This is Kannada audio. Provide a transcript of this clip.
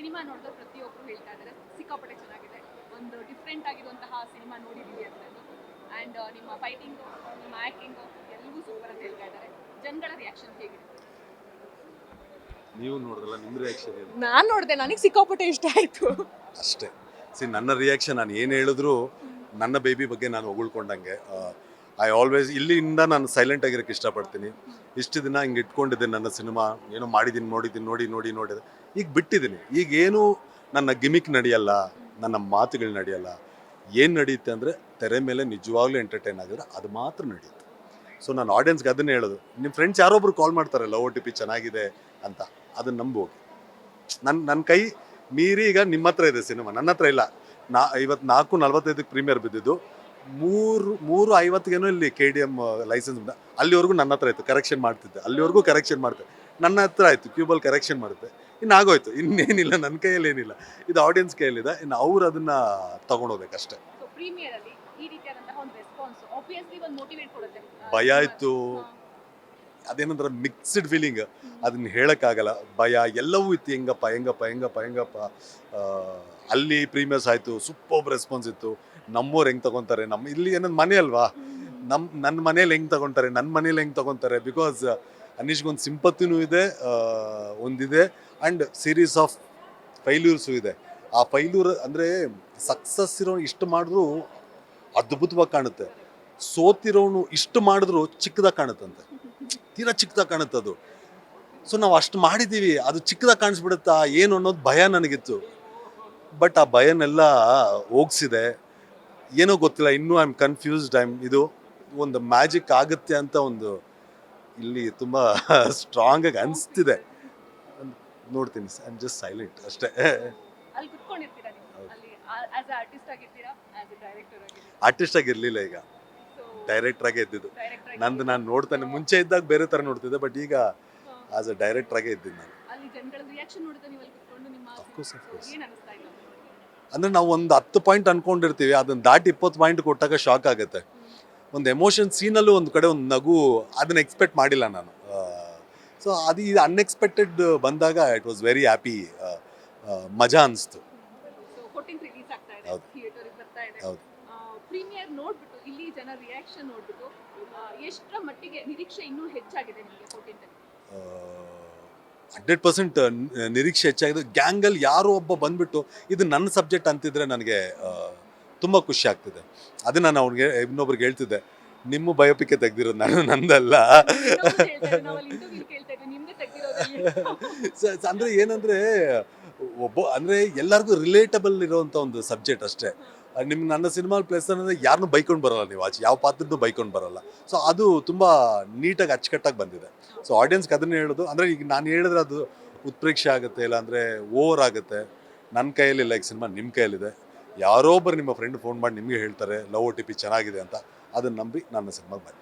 ಸಿನಿಮಾ ನೋಡಿದ್ರೆ ಪ್ರತಿಯೊಬ್ಬರು ಹೇಳ್ತಾ ಇದ್ದಾರೆ ಸಿಕ್ಕಾಪಟ್ಟೆ ಚೆನ್ನಾಗಿದೆ. ಒಂದು ಡಿಫ್ರೆಂಟ್ ಆಗಿರುವಂತಹ ಸಿನಿಮಾ ನೋಡಿದೀವಿ ಅಂತ ಆ್ಯಂಡ್ ನಿಮ್ಮ ಫೈಟಿಂಗು ನಿಮ್ಮ ಆ್ಯಕ್ಟಿಂಗು ಎಲ್ಲವೂ ಸೂಪರ್ ಅಂತ ಹೇಳ್ತಾ ಇದ್ದಾರೆ ಜನಗಳ ರಿಯಾಕ್ಷನ್ ಹೇಗಿದೆ? ನೀವು ನೋಡಿದ್ರಲ್ಲ ನಿಮ್ಮ ರಿಯಾಕ್ಷನ್ ಏನು? ನಾನು ನೋಡಿದೆ ನನಗೆ ಸಿಕ್ಕಾಪಟ್ಟೆ ಇಷ್ಟ ಆಯಿತು. ಅಷ್ಟೇ. ಸಿ ನನ್ನ ರಿಯಾಕ್ಷನ್ ನಾನು ಏನು ಹೇಳಿದ್ರು ನನ್ನ ಬೇಬಿ ಬಗ್ಗೆ ನಾನು ಹೊಗಳ್ಕೊಂಡಂಗೆ ಐ ಆಲ್ವೇಸ್ ಇಲ್ಲಿಂದ ನಾನು ಸೈಲೆಂಟ್ ಆಗಿರೋಕ್ಕೆ ಇಷ್ಟಪಡ್ತೀನಿ. ಇಷ್ಟು ದಿನ ಹಿಂಗೆ ಇಟ್ಕೊಂಡಿದ್ದೆ ನನ್ನ ಸಿನಿಮಾ, ಏನೋ ಮಾಡಿದ್ದೀನಿ, ನೋಡಿದ್ದೀನಿ, ನೋಡಿ ನೋಡಿ ನೋಡಿದೆ ಈಗ ಬಿಟ್ಟಿದ್ದೀನಿ. ಈಗ ಏನು ನನ್ನ ಗಿಮಿಕ್ ನಡೆಯಲ್ಲ, ನನ್ನ ಮಾತುಗಳು ನಡೆಯಲ್ಲ, ಏನು ನಡೆಯುತ್ತೆ ಅಂದರೆ ತೆರೆ ಮೇಲೆ ನಿಜವಾಗ್ಲೂ ಎಂಟರ್ಟೈನ್ ಆಗಿದ್ರೆ ಅದು ಮಾತ್ರ ನಡೆಯುತ್ತೆ. ಸೊ ನಾನು ಆಡಿಯನ್ಸ್ಗೆ ಅದನ್ನೇ ಹೇಳೋದು. ನಿಮ್ಮ ಫ್ರೆಂಡ್ಸ್ ಯಾರೊಬ್ರು ಕಾಲ್ ಮಾಡ್ತಾರೆ ಲವ್ ಟಿ ಪಿ ಚೆನ್ನಾಗಿದೆ ಅಂತ, ಅದನ್ನು ನಂಬೋಗಿ ನನ್ನ ನನ್ನ ಕೈ ಮೀರಿ ಈಗ ನಿಮ್ಮ ಹತ್ರ ಇದೆ ಸಿನಿಮಾ. ನನ್ನ ಹತ್ರ ಇಲ್ಲ. ನಾ ಇವತ್ತು ನಾಲ್ಕು ನಲ್ವತ್ತೈದಕ್ಕೆ ಪ್ರೀಮಿಯರ್ ಬಿದ್ದಿದ್ದು. ಮೂರು ಮೂರು ಐವತ್ತಿಗೇನೋ ಇಲ್ಲಿ ಕೆ ಡಿ ಎಂ ಲೈಸೆನ್ಸ್ ಅಲ್ಲಿವರೆಗೂ ನನ್ನ ಹತ್ರ ಆಯಿತು ಕರೆಕ್ಷನ್ ಮಾಡ್ತಿದ್ದೆ. ಅಲ್ಲಿವರೆಗೂ ಕರೆಕ್ಷನ್ ಮಾಡ್ತೆ. ನನ್ನ ಹತ್ರ ಆಯಿತು ಕ್ಯೂಬಲ್ ಕರೆಕ್ಷನ್ ಮಾಡುತ್ತೆ. ಇನ್ನು ಆಗೋಯ್ತು. ಇನ್ನೇನಿಲ್ಲ ನನ್ನ ಕೈಯಲ್ಲಿ ಏನಿಲ್ಲ ಇದು ಆಡಿಯನ್ಸ್ ಕೈಯಲ್ಲಿದೆ. ಇನ್ನು ಅವ್ರು ಅದನ್ನು ತೊಗೊಂಡೋಗ್ಬೇಕಷ್ಟೇ. ಭಯ ಆಯಿತು. ಅದೇನಂದ್ರೆ ಮಿಕ್ಸ್ಡ್ ಫೀಲಿಂಗ್ ಅದನ್ನ ಹೇಳೋಕ್ಕಾಗಲ್ಲ. ಭಯ ಎಲ್ಲವೂ ಇತ್ತು. ಹೆಂಗಪ್ಪ ಹೆಂಗಪ್ಪ ಹೆಂಗಪ್ಪ ಹೆಂಗಪ್ಪ? ಅಲ್ಲಿ ಪ್ರೀಮಿಯರ್ಸ್ ಆಯಿತು. ಸೂಪರ್ ರೆಸ್ಪಾನ್ಸ್ ಇತ್ತು. ನಮ್ಮವ್ರು ಹೆಂಗೆ ತಗೊಂತಾರೆ? ನಮ್ಮ ಇಲ್ಲಿ ಏನಂದ್ ಮನೆ ಅಲ್ವಾ? ನಮ್ಮ ನನ್ನ ಮನೇಲಿ ಹೆಂಗೆ ತಗೊಂತಾರೆ? ನನ್ನ ಮನೇಲಿ ಹೆಂಗೆ ತಗೊಂತಾರೆ? ಬಿಕಾಸ್ ಅನೀಶ್ಗೊಂದು ಸಿಂಪತ್ತಿನೂ ಇದೆ ಒಂದಿದೆ ಆ್ಯಂಡ್ ಸೀರೀಸ್ ಆಫ್ ಫೈಲ್ಯೂರ್ಸು ಇದೆ. ಆ ಫೈಲ್ಯೂರ್ ಅಂದರೆ ಸಕ್ಸಸ್ ಇರೋ ಇಷ್ಟು ಮಾಡಿದ್ರು ಅದ್ಭುತವಾಗಿ ಕಾಣುತ್ತೆ. ಸೋತಿರೋನು ಇಷ್ಟು ಮಾಡಿದ್ರು ಚಿಕ್ಕದಾಗಿ ಕಾಣುತ್ತಂತೆ. ತೀರಾ ಚಿಕ್ಕದಾಗಿ ಕಾಣುತ್ತೆ ಅದು ಸೊ ನಾವು ಅಷ್ಟು ಮಾಡಿದ್ದೀವಿ ಅದು ಚಿಕ್ಕದಾಗಿ ಕಾಣಿಸ್ಬಿಡುತ್ತಾ ಏನು ಅನ್ನೋದು ಭಯ ನನಗಿತ್ತು. ಬಟ್ ಆ ಭಯನೆಲ್ಲ ಹೋಗ್ಸಿದೆ. ಏನೋ ಗೊತ್ತಿಲ್ಲ. ಇನ್ನೂ ಐ ಆಮ್ ಕನ್ಫ್ಯೂಸ್ಡ್ ಐ ಇದು ಒಂದು ಮ್ಯಾಜಿಕ್ ಆಗುತ್ತೆ ಅಂತ ಒಂದು ಇಲ್ಲಿ ತುಂಬ ಸ್ಟ್ರಾಂಗ್ ಆಗಿ ಅನಿಸ್ತಿದೆ. ನೋಡ್ತೀನಿ. ಐ ಆಮ್ ಜಸ್ಟ್ ಸೈಲೆಂಟ್ ಅಷ್ಟೇ ಆರ್ಟಿಸ್ಟ್ ಆಗಿರಲಿಲ್ಲ ಈಗ. ಡೈರೆಕ್ಟರ್ ಆಗೇ ಇದ್ದಿದ್ದು. ನಂದು ನಾನು ನೋಡ್ತಾನೆ ಮುಂಚೆ ಇದ್ದಾಗ ಬೇರೆ ಥರ ನೋಡ್ತಿದ್ದೆ ಬಟ್ ಈಗ ಆಸ್ ಅ ಡೈರೆಕ್ಟರ್ ಆಗೇ ಇದ್ದೀನಿ ನಾನು. ಅಂದ್ರೆ ನಾವು ಒಂದು ಹತ್ತು ಪಾಯಿಂಟ್ ಅನ್ಕೊಂಡಿರ್ತೀವಿ ಅದನ್ನ ದಾಟಿ ಇಪ್ಪತ್ತು ಪಾಯಿಂಟ್ ಕೊಟ್ಟಾಗ ಶಾಕ್ ಆಗುತ್ತೆ. ಒಂದು ಎಮೋಷನ್ ಸೀನಲ್ಲೂ ಒಂದು ಕಡೆ ಒಂದು ನಗು ಅದನ್ನ ಎಕ್ಸ್ಪೆಕ್ಟ್ ಮಾಡಿಲ್ಲ ನಾನು. ಸೊ ಅದು ಇದು ಅನ್ಎಕ್ಸ್ಪೆಕ್ಟೆಡ್ ಬಂದಾಗ ಇಟ್ ವಾಸ್ ವೆರಿ ಹ್ಯಾಪಿ ಮಜಾ ಅನಿಸ್ತು. ಹೌದು. ಹೌದು. ಪ್ರೀಮಿಯರ್ ನೋಡ್ಬಿಟ್ಟು ಇಲ್ಲಿ ಜನ ರಿಯಾಕ್ಷನ್ ನೋಡ್ಬಿಟ್ಟು ಎಷ್ಟರ ಮಟ್ಟಿಗೆ ನಿರೀಕ್ಷೆ ಇನ್ನೂ ಹೆಚ್ಚಾಗಿದೆ ನಿಮಗೆ ಫೋರ್ಟೀನ್ ಹಂಡ್ರೆಡ್ ಪರ್ಸೆಂಟ್ ನಿರೀಕ್ಷೆ ಹೆಚ್ಚಾಗಿದೆ. ಗ್ಯಾಂಗಲ್ಲಿ ಯಾರೋ ಒಬ್ಬ ಬಂದ್ಬಿಟ್ಟು ಇದು ನನ್ನ ಸಬ್ಜೆಕ್ಟ್ ಅಂತಿದ್ರೆ ನನಗೆ ತುಂಬ ಖುಷಿ ಆಗ್ತಿದೆ. ಅದನ್ನ ನಾನು ಅವ್ನಿಗೆ ಇನ್ನೊಬ್ರಿಗೆ ಹೇಳ್ತಿದ್ದೆ ನಿಮ್ಮ ಬಯೋಪಿಕೆ ತೆಗ್ದಿರೋದು ನಾನು ನಂದಲ್ಲ. ಅಂದ್ರೆ ಏನಂದ್ರೆ ಒಬ್ಬ ಅಂದ್ರೆ ಎಲ್ಲರಿಗೂ ರಿಲೇಟಬಲ್ ಇರುವಂತ ಒಂದು ಸಬ್ಜೆಕ್ಟ್ ಅಷ್ಟೇ. ನಿಮ್ಗೆ ನನ್ನ ಸಿನಿಮಾ ಪ್ಲೇಸ್ ಅನ್ನೋದು ಯಾರನ್ನೂ ಬೈಕೊಂಡು ಬರಲ್ಲ ನೀವು. ಆಚೆ ಯಾವ ಪಾತ್ರದ್ದು ಬೈಕೊಂಡು ಬರಲ್ಲ. ಸೊ ಅದು ತುಂಬ ನೀಟಾಗಿ ಅಚ್ಚುಕಟ್ಟಾಗಿ ಬಂದಿದೆ. ಸೊ ಆಡಿಯನ್ಸ್ಗೆ ಅದನ್ನೇ ಹೇಳೋದು. ಅಂದರೆ ಈಗ ನಾನು ಹೇಳಿದ್ರೆ ಅದು ಉತ್ಪ್ರೇಕ್ಷೆ ಆಗುತ್ತೆ ಇಲ್ಲ ಅಂದ್ರೆ ಓವರ್ ಆಗುತ್ತೆ. ನನ್ನ ಕೈಯಲ್ಲಿಲ್ಲ ಈಗ ಸಿನಿಮಾ ನಿಮ್ಮ ಕೈಯಲ್ಲಿದೆ. ಯಾರೋ ಒಬ್ಬರು ನಿಮ್ಮ ಫ್ರೆಂಡ್ ಫೋನ್ ಮಾಡಿ ನಿಮಗೆ ಹೇಳ್ತಾರೆ ಲವ್ ಓ ಟಿ ಪಿ ಚೆನ್ನಾಗಿದೆ ಅಂತ. ಅದನ್ನು ನಂಬಿ ನನ್ನ ಸಿನಿಮಾ ಬನ್ನಿ.